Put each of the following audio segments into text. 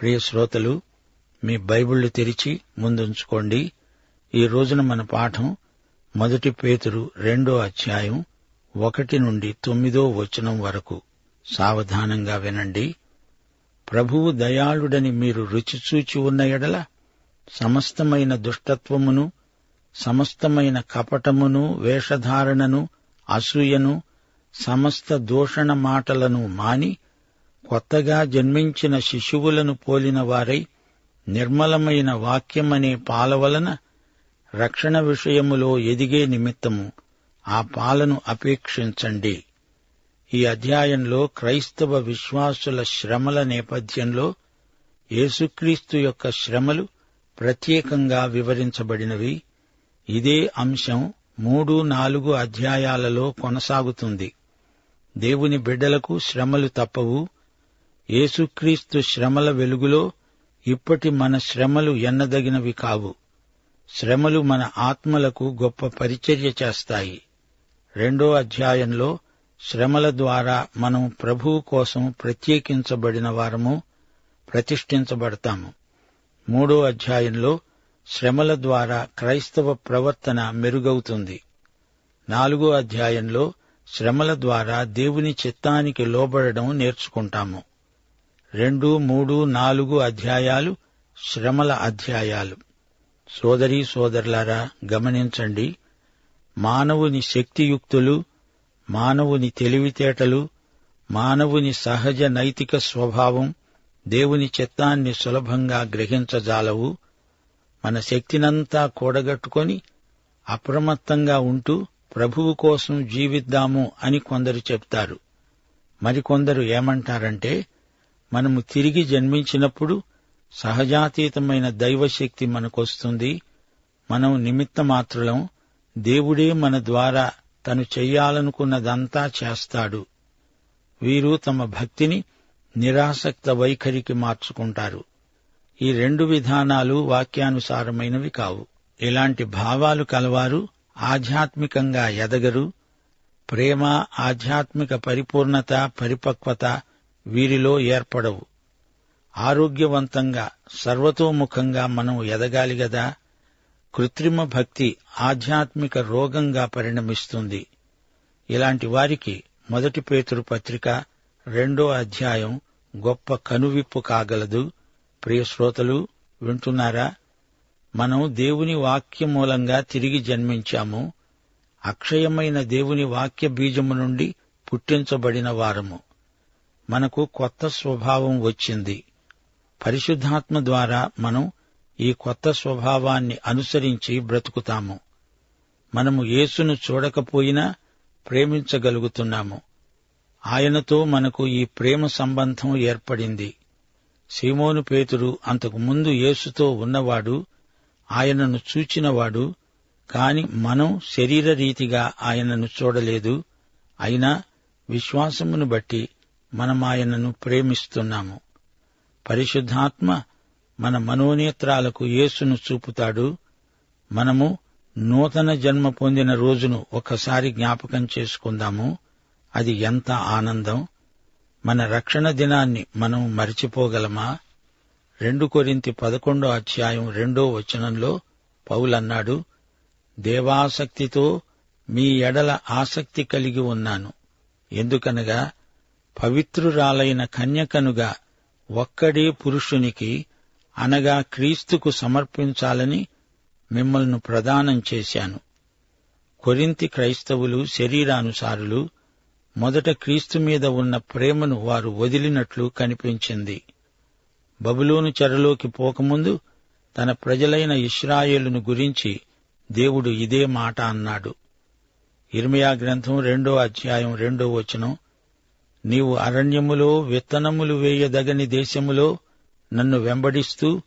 ప్రియ శ్రోతలు మీ బైబిళ్ళు తెరిచి ముందుంచుకోండి. ఈ రోజున మన పాఠం మొదటి పేతురు రెండో అధ్యాయం ఒకటి నుండి తొమ్మిదో వచనం వరకు. సావధానంగా వినండి. ప్రభువు దయాళుడని మీరు రుచిచూచి ఉన్న ఎడల సమస్తమైన దుష్టత్వమును సమస్తమైన కపటమును వేషధారణను అసూయను సమస్త దూషణ మాటలను మాని కొత్తగా జన్మించిన శిశువులను పోలిన వారై నిర్మలమైన వాక్యమనే పాల వలన రక్షణ విషయములో ఎదిగే నిమిత్తము ఆ పాలను అపేక్షించండి. ఈ అధ్యాయంలో క్రైస్తవ విశ్వాసుల శ్రమల నేపథ్యంలో యేసుక్రీస్తు యొక్క శ్రమలు ప్రత్యేకంగా వివరించబడినవి. ఇదే అంశం మూడు నాలుగు అధ్యాయాలలో కొనసాగుతుంది. దేవుని బిడ్డలకు శ్రమలు తప్పవు. యేసుక్రీస్తు శ్రమల వెలుగులో ఇప్పటి మన శ్రమలు ఎన్నదగినవి కావు. శ్రమలు మన ఆత్మలకు గొప్ప పరిచర్య చేస్తాయి. రెండో అధ్యాయంలో శ్రమల ద్వారా మనం ప్రభువు కోసం ప్రత్యేకించబడిన వారము ప్రతిష్ఠించబడతాము. మూడో అధ్యాయంలో శ్రమల ద్వారా క్రైస్తవ ప్రవర్తన మెరుగవుతుంది. నాలుగో అధ్యాయంలో శ్రమల ద్వారా దేవుని చిత్తానికి లోబడడం నేర్చుకుంటాము. రెండు మూడు నాలుగు అధ్యాయాలు శ్రమల అధ్యాయాలు. సోదరీ సోదరులారా గమనించండి. మానవుని శక్తియుక్తులు మానవుని తెలివితేటలు మానవుని సహజ నైతిక స్వభావం దేవుని చిత్తాన్ని సులభంగా గ్రహించజాలవు. మన శక్తినంతా కూడగట్టుకొని అప్రమత్తంగా ఉంటూ ప్రభువు కోసం జీవిద్దాము అని కొందరు చెప్తారు. మరికొందరు ఏమంటారంటే మనము తిరిగి జన్మించినప్పుడు సహజాతీతమైన దైవశక్తి మనకొస్తుంది. మనం నిమిత్త మాత్రులం దేవుడే మన ద్వారా తను చెయ్యాలనుకున్నదంతా చేస్తాడు. వీరు తమ భక్తిని నిరాసక్త వైఖరికి మార్చుకుంటారు. ఈ రెండు విధానాలు వాక్యానుసారమైనవి కావు. ఇలాంటి భావాలు కలవారు ఆధ్యాత్మికంగా ఎదగరు ప్రేమ ఆధ్యాత్మిక పరిపూర్ణత పరిపక్వత వీరిలో ఏర్పడవు. ఆరోగ్యవంతంగా సర్వతోముఖంగా మనం ఎదగాలి గదా? కృత్రిమ భక్తి ఆధ్యాత్మిక రోగంగా పరిణమిస్తుంది. ఇలాంటి వారికి మొదటి పేతురు పత్రిక రెండో అధ్యాయం గొప్ప కనువిప్పు కాగలదు. ప్రియ శ్రోతలు వింటున్నారా? మనం దేవుని వాక్య మూలంగా తిరిగి జన్మించాము. అక్షయమైన దేవుని వాక్య బీజము నుండి పుట్టించబడిన వారము. మనకు కొత్త స్వభావం వచ్చింది. పరిశుద్ధాత్మ ద్వారా మనం ఈ కొత్త స్వభావాన్ని అనుసరించి బ్రతుకుతాము. మనము యేసును చూడకపోయినా ప్రేమించగలుగుతున్నాము. ఆయనతో మనకు ఈ ప్రేమ సంబంధం ఏర్పడింది. సీమోను పేతుడు అంతకు ముందు యేసుతో ఉన్నవాడు ఆయనను చూచినవాడు కాని మనం శరీర రీతిగా ఆయనను చూడలేదు. అయినా విశ్వాసమును బట్టి మనం ఆయనను ప్రేమిస్తున్నాము. పరిశుద్ధాత్మ మన మనోనేత్రాలకు యేసును చూపుతాడు. మనము నూతన జన్మ పొందిన రోజును ఒకసారి జ్ఞాపకం చేసుకుందాము. అది ఎంత ఆనందం. మన రక్షణ దినాన్ని మనం మరిచిపోగలమా? రెండు కొరింతి పదకొండో అధ్యాయం రెండో వచనంలో పౌలన్నాడు దేవాసక్తితో మీ ఎడల ఆసక్తి కలిగి ఉన్నాను. ఎందుకనగా పవిత్రురాలైన కన్యకనుగా ఒక్కడే పురుషునికి అనగా క్రీస్తుకు సమర్పించాలని మిమ్మల్ని ప్రదానం చేశాను. కొరింతి క్రైస్తవులు శరీరానుసారులు మొదట క్రీస్తు మీద ఉన్న ప్రేమను వారు వదిలినట్లు కనిపించింది. బబులోను చెరలోకి పోకముందు తన ప్రజలైన ఇస్రాయేలును గురించి దేవుడు ఇదే మాట అన్నాడు. ఇర్మియా గ్రంథం రెండో అధ్యాయం రెండో వచనం నీవు అరణ్యములో విత్తనములు వేయదగని దేశములో నన్ను వెంబడిస్తూ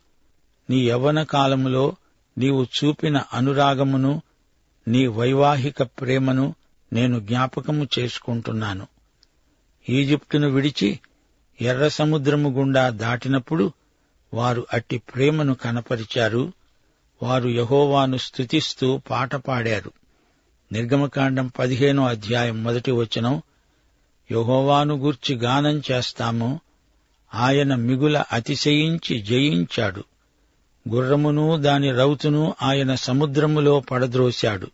నీ యవ్వన కాలములో నీవు చూపిన అనురాగమును నీ వైవాహిక ప్రేమను నేను జ్ఞాపకము చేసుకుంటున్నాను. ఈజిప్టును విడిచి ఎర్ర సముద్రము గుండా దాటినప్పుడు వారు అట్టి ప్రేమను కనపరిచారు. వారు యహోవాను స్థుతిస్తూ పాట పాడారు. నిర్గమకాండం పదిహేనో అధ్యాయం మొదటి వచనం యహోవాను గూర్చి గానం చేస్తాము. ఆయన మిగుల అతిశయించి జయించాడు. గుర్రమును దాని రౌతును ఆయన సముద్రములో పడద్రోశాడు.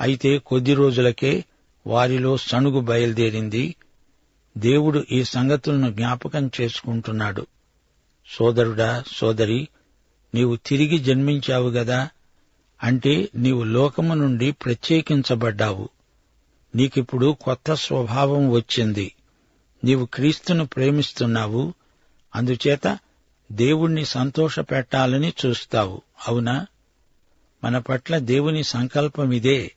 అయితే కొద్ది రోజులకే వారిలో సణుగు బయలుదేరింది. దేవుడు ఈ సంగతులను జ్ఞాపకం చేసుకుంటున్నాడు. సోదరుడా సోదరి నీవు తిరిగి జన్మించావు గదా? అంటే నీవు లోకము నుండి ప్రత్యేకించబడ్డావు. నీకిప్పుడు కొత్త స్వభావం వచ్చింది. నీవు క్రీస్తును ప్రేమిస్తున్నావు. అందుచేత దేవుణ్ణి సంతోషపెట్టాలని చూస్తావు. అవునా? మన పట్ల దేవుని సంకల్పమిదే.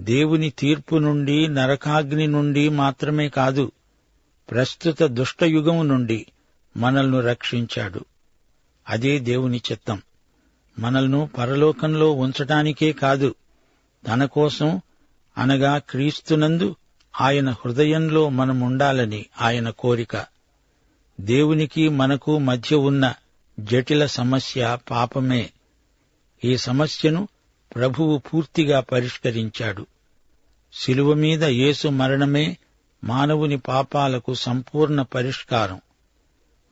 దేవుని తీర్పు నుండి నరకాగ్ని నుండి మాత్రమే కాదు ప్రస్తుత దుష్టయుగం నుండి మనల్ని రక్షించాడు. అదే దేవుని చిత్తం. మనల్ను పరలోకంలో ఉంచటానికే కాదు తన కోసం అనగా క్రీస్తునందు ఆయన హృదయంలో మనముండాలని ఆయన కోరిక. దేవునికి మనకు మధ్య ఉన్న జటిల సమస్య పాపమే. ఈ సమస్యను ప్రభువు పూర్తిగా పరిష్కరించాడు. శిలువ మీద యేసు మరణమే మానవుని పాపాలకు సంపూర్ణ పరిష్కారం.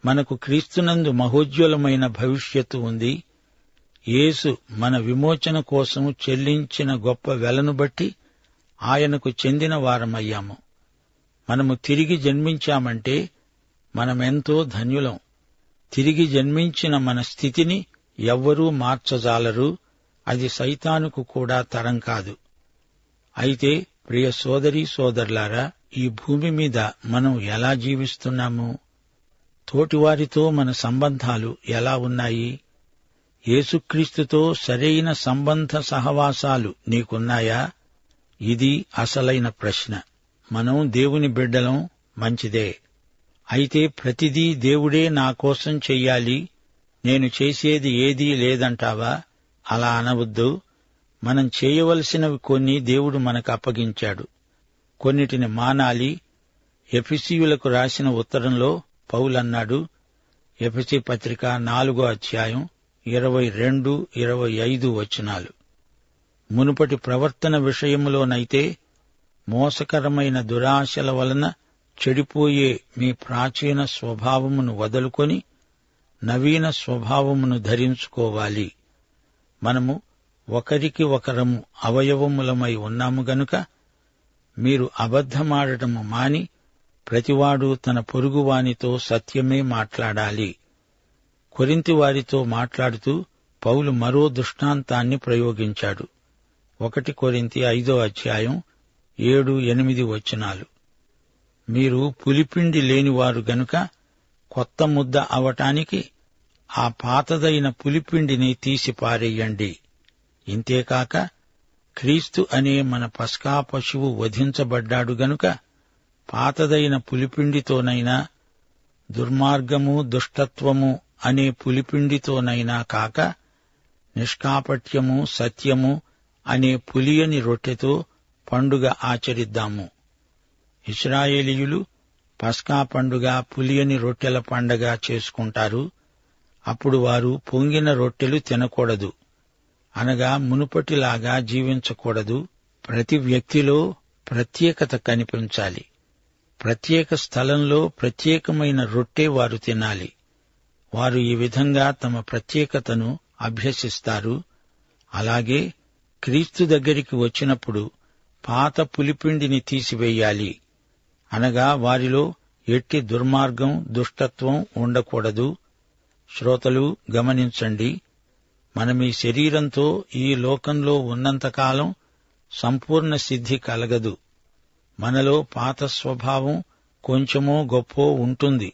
మనకు క్రీస్తునందు మహోజ్వలమైన భవిష్యత్తు ఉంది. యేసు మన విమోచన కోసం చెల్లించిన గొప్ప వెలను బట్టి ఆయనకు చెందిన వారమయ్యాము. మనము తిరిగి జన్మించామంటే మనమెంతో ధన్యులం. తిరిగి జన్మించిన మన స్థితిని ఎవ్వరూ మార్చజాలరు. అది సైతానుకు కూడా తరం కాదు. అయితే ప్రియ సోదరీ సోదరులారా ఈ భూమి మీద మనం ఎలా జీవిస్తున్నాము? తోటివారితో మన సంబంధాలు ఎలా ఉన్నాయి? యేసుక్రీస్తుతో సరైన సంబంధ సహవాసాలు నీకున్నాయా? ఇది అసలైన ప్రశ్న. మనం దేవుని బిడ్డలం మంచిదే. అయితే ప్రతిదీ దేవుడే నా కోసం చెయ్యాలి నేను చేసేది ఏదీ లేదంటావా? అలా అనవద్దు. మనం చేయవలసినవి కొన్ని దేవుడు మనకు అప్పగించాడు. కొన్నిటిని మానాలి. ఎఫిసియులకు రాసిన ఉత్తరంలో పౌలన్నాడు ఎఫిసి పత్రిక నాలుగో అధ్యాయం ఇరవై రెండు ఇరవై ఐదు వచనాలు. మునుపటి ప్రవర్తన విషయములోనైతే మోసకరమైన దురాశల వలన చెడిపోయే మీ ప్రాచీన స్వభావమును వదులుకొని నవీన స్వభావమును ధరించుకోవాలి. మనము ఒకరికి ఒకరము అవయవములమై ఉన్నాము గనుక మీరు అబద్ధమాడటము మాని ప్రతివాడు తన పొరుగువానితో సత్యమే మాట్లాడాలి. కొరింతి వారితో మాట్లాడుతూ పౌలు మరో దృష్టాంతాన్ని ప్రయోగించాడు. ఒకటి కొరింతి ఐదో అధ్యాయం ఏడు ఎనిమిది వచనాలు. మీరు పులిపిండి లేనివారు గనుక కొత్త ముద్ద అవటానికి ఆ పాతదైన పులిపిండిని తీసి పారేయండి. ఇంతేకాక క్రీస్తు అనే మన పస్కా పశువు వధించబడ్డాడు గనుక పాతదైన పులిపిండితోనైనా దుర్మార్గము దుష్టత్వము అనే పులిపిండితోనైనా కాక నిష్కాపట్యము సత్యము అనే పులియని రొట్టెతో పండుగ ఆచరిద్దాము. ఇస్రాయేలీయులు పస్కా పండుగ పులియని రొట్టెల పండగ చేసుకుంటారు. అప్పుడు వారు పొంగిన రొట్టెలు తినకూడదు. అనగా మునుపటిలాగా జీవించకూడదు. ప్రతి వ్యక్తిలో ప్రత్యేకత కనిపించాలి. ప్రత్యేక స్థలంలో ప్రత్యేకమైన రొట్టె వారు తినాలి. వారు ఈ విధంగా తమ ప్రత్యేకతను అభ్యసిస్తారు. అలాగే క్రీస్తు దగ్గరికి వచ్చినప్పుడు పాత పులిపిండిని తీసివేయాలి. అనగా వారిలో ఎట్టి దుర్మార్గం దుష్టత్వం ఉండకూడదు. శ్రోతలు గమనించండి. మనమీ శరీరంతో ఈ లోకంలో ఉన్నంతకాలం సంపూర్ణ సిద్ధి కలగదు. మనలో పాత స్వభావం కొంచెమో గొప్పో ఉంటుంది.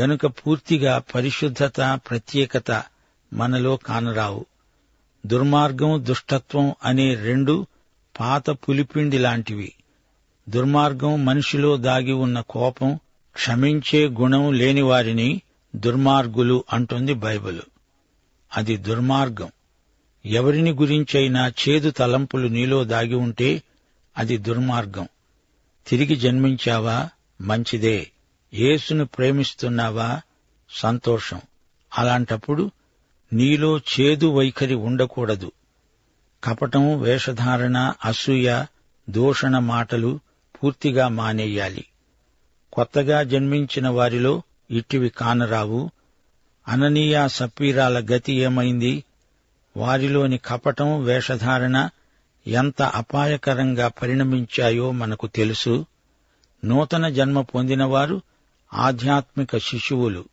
గనుక పూర్తిగా పరిశుద్ధత ప్రత్యేకత మనలో కానరావు. దుర్మార్గం దుష్టత్వం అనే రెండు పాత పులిపిండి లాంటివి. దుర్మార్గం మనిషిలో దాగి ఉన్న కోపం క్షమించే గుణం లేనివారిని దుర్మార్గులు అంటుంది బైబిల్. అది దుర్మార్గం. ఎవరిని గురించైనా చేదు తలంపులు నీలో దాగి ఉంటే అది దుర్మార్గం. తిరిగి జన్మించావా? మంచిదే. యేసును ప్రేమిస్తున్నావా? సంతోషం. అలాంటప్పుడు నీలో చేదు వైఖరి ఉండకూడదు. కపటం వేషధారణ అసూయ దూషణ మాటలు పూర్తిగా మానేయాలి. కొత్తగా జన్మించిన వారిలో ఇట్టివి కానరావు. అననీయ సప్పీరాల గతి ఏమైంది? వారిలోని కపటం వేషధారణ ఎంత అపాయకరంగా పరిణమించాయో మనకు తెలుసు. నూతన జన్మ పొందినవారు ఆధ్యాత్మిక శిశువులు.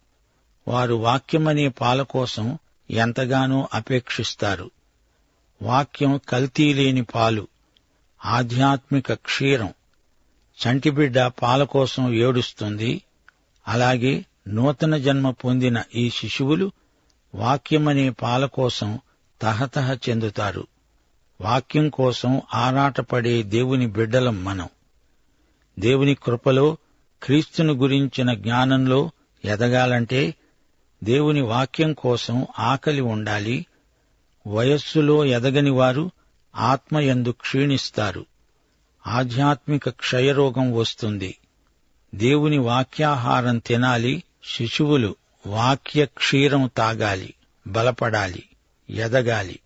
వారు వాక్యమనే పాల కోసం ఎంతగానో అపేక్షిస్తారు. వాక్యం కల్తీలేని పాలు ఆధ్యాత్మిక క్షీరం. చంటిబిడ్డ పాల కోసం ఏడుస్తుంది. అలాగే నూతన జన్మ పొందిన ఈ శిశువులు వాక్యమనే పాల కోసం తహతహ చెందుతారు. వాక్యం కోసం ఆరాటపడే దేవుని బిడ్డలం మనం. దేవుని కృపలో క్రీస్తును గురించిన జ్ఞానంలో ఎదగాలంటే దేవుని వాక్యం కోసం ఆకలి ఉండాలి. వయస్సులో ఎదగని వారు ఆత్మయందు క్షీణిస్తారు. ఆధ్యాత్మిక క్షయరోగం వస్తుంది. దేవుని వాక్యాహారం తినాలి. శిశువులు వాక్య క్షీరం తాగాలి. బలపడాలి. ఎదగాలి.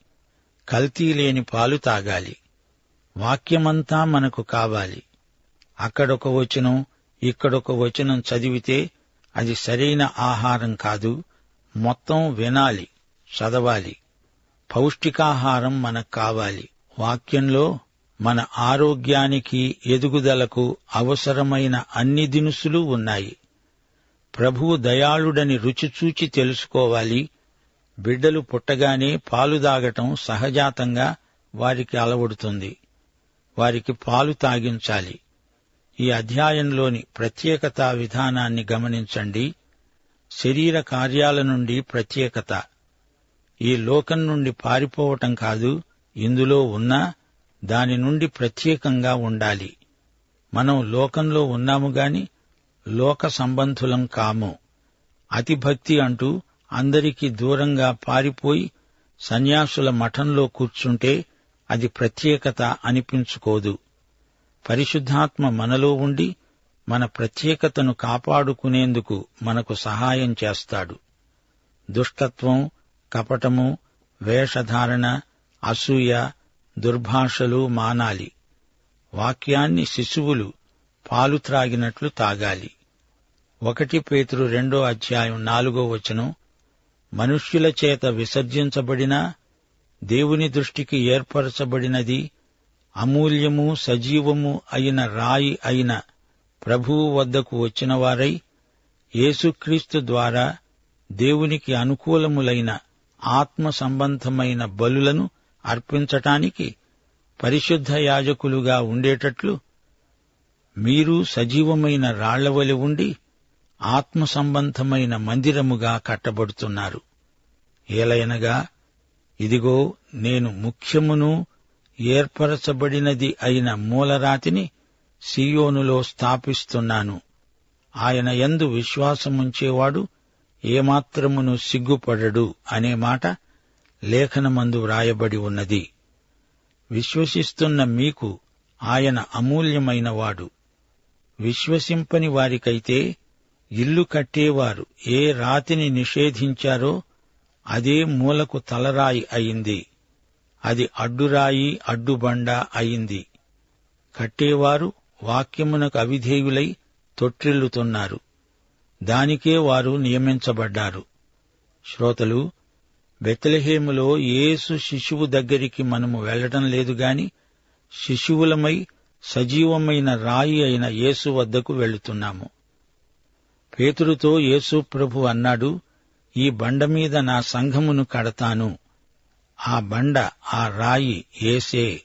కల్తీ లేని పాలు తాగాలి. వాక్యమంతా మనకు కావాలి. అక్కడొక వచనం ఇక్కడొక వచనం చదివితే అది సరైన ఆహారం కాదు. మొత్తం వినాలి చదవాలి. పౌష్టికాహారం మనకు కావాలి. వాక్యంలో మన ఆరోగ్యానికి ఎదుగుదలకు అవసరమైన అన్ని దినుసులు ఉన్నాయి. ప్రభువు దయాళుడని రుచిచూచి తెలుసుకోవాలి. బిడ్డలు పుట్టగానే పాలు తాగటం సహజాతంగా వారికి అలవడుతుంది. వారికి పాలు తాగించాలి. ఈ అధ్యాయంలోని ప్రత్యేకతా విధానాన్ని గమనించండి. శరీర కార్యాల నుండి ప్రత్యేకత. ఈ లోకం నుండి పారిపోవటం కాదు ఇందులో ఉన్నా దాని నుండి ప్రత్యేకంగా ఉండాలి. మనం లోకంలో ఉన్నాము గాని లోక సంబంధులం కాము. అతిభక్తి అంటూ అందరికీ దూరంగా పారిపోయి సన్యాసుల మఠంలో కూర్చుంటే అది ప్రత్యేకత అనిపించుకోదు. పరిశుద్ధాత్మ మనలో ఉండి మన ప్రత్యేకతను కాపాడుకునేందుకు మనకు సహాయం చేస్తాడు. దుష్టత్వం కపటము వేషధారణ అసూయ దుర్భాషలు మానాలి. వాక్యాన్ని శిశువులు పాలు త్రాగినట్లు తాగాలి. ఒకటి పేతురు రెండో అధ్యాయం నాలుగో వచనం మనుష్యుల చేత విసర్జించబడిన దేవుని దృష్టికి ఏర్పరచబడినది అమూల్యము సజీవము అయిన రాయి అయిన ప్రభువు వద్దకు వచ్చినవారై యేసుక్రీస్తు ద్వారా దేవునికి అనుకూలములైన ఆత్మ సంబంధమైన బలులను అర్పించటానికి పరిశుద్ధ యాజకులుగా ఉండేటట్లు మీరు సజీవమైన రాళ్ళవలి ఉండి ఆత్మ సంబంధమైన మందిరముగా కట్టబడుతున్నారు. ఏలయనగా ఇదిగో నేను ముఖ్యమును ఏర్పరచబడినది అయిన మూలరాతిని సియోనులో స్థాపిస్తున్నాను. ఆయన ఎందు విశ్వాసముంచేవాడు ఏమాత్రమును సిగ్గుపడడు అనే మాట లేఖనమందు వ్రాయబడి ఉన్నది. విశ్వసిస్తున్న మీకు ఆయన అమూల్యమైనవాడు. విశ్వసింపని వారికైతే ఇల్లు కట్టేవారు ఏ రాతిని నిషేధించారో అదే మూలకు తలరాయి అయింది. అది అడ్డురాయి అడ్డుబండ అయింది. కట్టేవారు వాక్యమునకు అవిధేయులై తొట్టిల్లుతున్నారు. దానికే వారు నియమించబడ్డారు. శ్రోతలు బెత్తలహేములో యేసు శిశువు దగ్గరికి మనము వెళ్ళటం లేదు గాని శిశువులమై సజీవమైన రాయి అయిన యేసు వద్దకు వెళుతున్నాము. పేతురుతో యేసు ప్రభు అన్నాడు ఈ బండ మీద నా సంఘమును కడతాను. ఆ బండ ఆ రాయి ఏసే.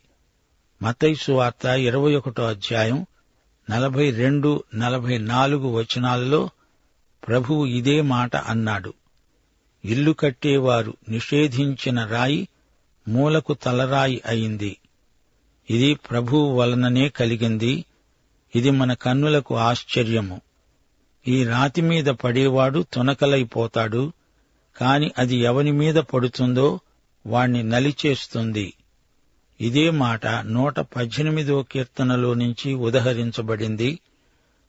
మతైసు వార్త ఇరవై ఒకటో అధ్యాయం నలభై రెండు నలభై నాలుగు వచనాలలో ప్రభువు ఇదే మాట అన్నాడు. ఇల్లు కట్టేవారు నిషేధించిన రాయి మూలకు తలరాయి అయింది. ఇది ప్రభువు వలననే కలిగింది. ఇది మన కన్నులకు ఆశ్చర్యము. ఈ రాతి మీద పడేవాడు తునకలైపోతాడు. కాని అది ఎవని మీద పడుతుందో వాణ్ణి నలిచేస్తుంది. ఇదే మాట నూట పద్దెనిమిదో కీర్తనలో నుంచి ఉదహరించబడింది.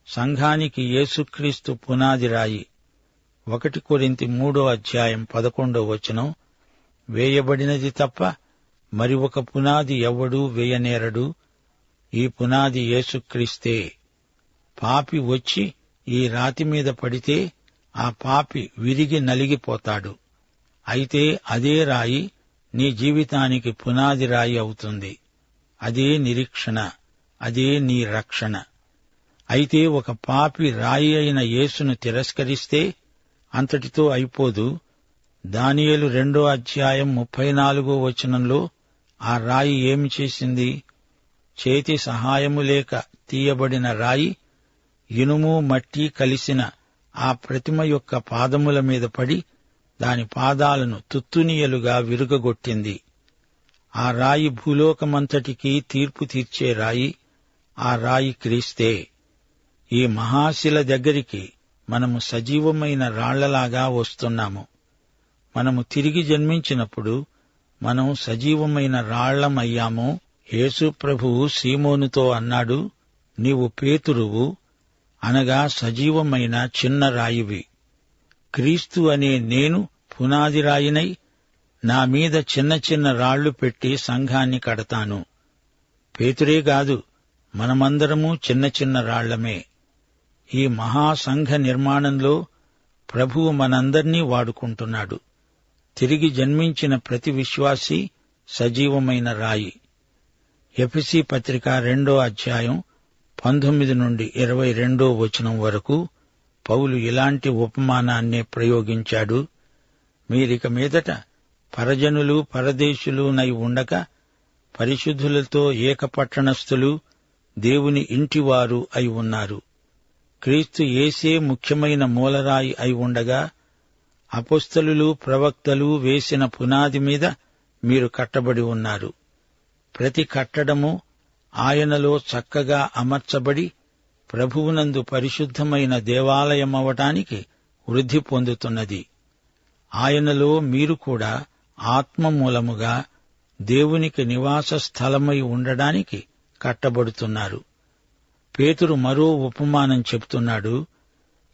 సంఘానికి యేసుక్రీస్తు పునాది రాయి ఒకటి కొరింతి మూడో అధ్యాయం పదకొండో వచనం. వేయబడినది తప్ప మరి ఒక పునాది ఎవ్వడూ వేయనేరడు. ఈ పునాది యేసుక్రీస్తే. పాపి వచ్చి ఈ రాతి మీద పడితే ఆ పాపి విరిగి నలిగిపోతాడు. అయితే అదే రాయి నీ జీవితానికి పునాది రాయి అవుతుంది. అదే నిరీక్షణ అదే నీ రక్షణ. అయితే ఒక పాపి రాయి అయిన యేసును తిరస్కరిస్తే అంతటితో అయిపోదు. దానియేలు రెండో అధ్యాయం ముప్పై నాలుగో వచనంలో ఆ రాయి ఏమి చేసింది? చేతి సహాయము లేక తీయబడిన రాయి ఇనుము మట్టి కలిసిన ఆ ప్రతిమ యొక్క పాదముల మీద పడి దాని పాదాలను తుత్తునియలుగా విరుగగొట్టింది. ఆ రాయి భూలోకమంతటికీ తీర్పు తీర్చే రాయి ఆ రాయి క్రీస్తే. ఈ మహాశిల దగ్గరికి మనము సజీవమైన రాళ్ళలాగా వస్తున్నాము. మనము తిరిగి జన్మించినప్పుడు మనం సజీవమైన రాళ్ళమయ్యాము. యేసు ప్రభువు సీమోనుతో అన్నాడు నీవు పేతురువు అనగా సజీవమైన చిన్న రాయివి. క్రీస్తు అనే నేను పునాది రాయినై నా మీద చిన్న చిన్న రాళ్ళు పెట్టి సంఘాన్ని కడతాను. పేతురే కాదు మనమందరము చిన్న చిన్న రాళ్ళమే. ఈ మహాసంఘ నిర్మాణంలో ప్రభువు మనందర్నీ వాడుకుంటున్నాడు. తిరిగి జన్మించిన ప్రతి విశ్వాసి సజీవమైన రాయి. ఎఫిసి పత్రిక రెండో అధ్యాయం పంతొమ్మిది నుండి ఇరవై రెండో వచనం వరకు పౌలు ఇలాంటి ఉపమానాన్నే ప్రయోగించాడు. మీరిక మీదట పరజనులు పరదేశులునై ఉండక పరిశుద్ధులతో ఏకపట్టణస్థులు దేవుని ఇంటివారు అయి ఉన్నారు. క్రీస్తు ఏసే ముఖ్యమైన మూలరాయి అయి ఉండగా అపుస్తలు ప్రవక్తలు వేసిన పునాది మీద మీరు కట్టబడి ఉన్నారు. ప్రతి కట్టడము ఆయనలో చక్కగా అమర్చబడి ప్రభువునందు పరిశుద్ధమైన దేవాలయమవటానికి వృద్ధి పొందుతున్నది. ఆయనలో మీరు కూడా ఆత్మ మూలముగా దేవునికి నివాస స్థలమై ఉండడానికి కట్టబడుతున్నారు. పేతురు మరో ఉపమానం చెప్తున్నాడు.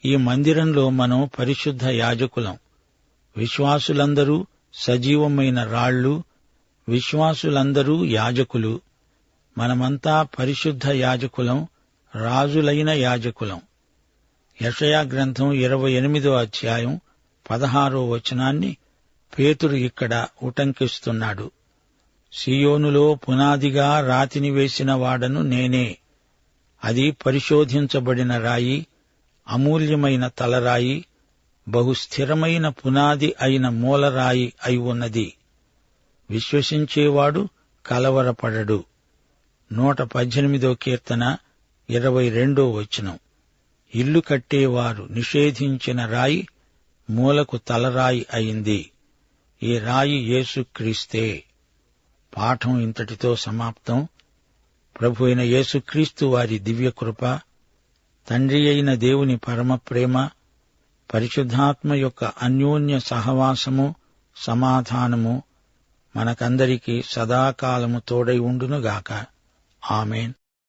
ఈ మందిరంలో మనం పరిశుద్ధ యాజకులం. విశ్వాసులందరూ సజీవమైన రాళ్ళు విశ్వాసులందరూ యాజకులు. మనమంతా పరిశుద్ధ యాజకులం రాజులైన యాజకులం. యషయా గ్రంథం ఇరవై ఎనిమిదో అధ్యాయం పదహారో వచనాన్ని పేతురు ఇక్కడ ఉటంకిస్తున్నాడు. సియోనులో పునాదిగా రాతిని వేసిన వాడను నేనే. అది పరిశోధించబడిన రాయి అమూల్యమైన తలరాయి బహుస్థిరమైన పునాది అయిన మూలరాయి అయి ఉన్నది. విశ్వసించేవాడు కలవరపడడు. నూట పద్దెనిమిదో కీర్తన ఇరవై రెండో వచనం. ఇల్లు కట్టేవారు నిషేధించిన రాయి మూలకు తలరాయి అయింది. ఈ రాయి యేసుక్రీస్తే పాఠం ఇంతటితో సమాప్తం. ప్రభు అయిన యేసుక్రీస్తు వారి దివ్యకృప తండ్రి అయిన దేవుని పరమ ప్రేమ పరిశుద్ధాత్మ యొక్క అన్యోన్య సహవాసము సమాధానము మనకందరికీ సదాకాలము తోడై ఉండునుగాక. ఆమెన్.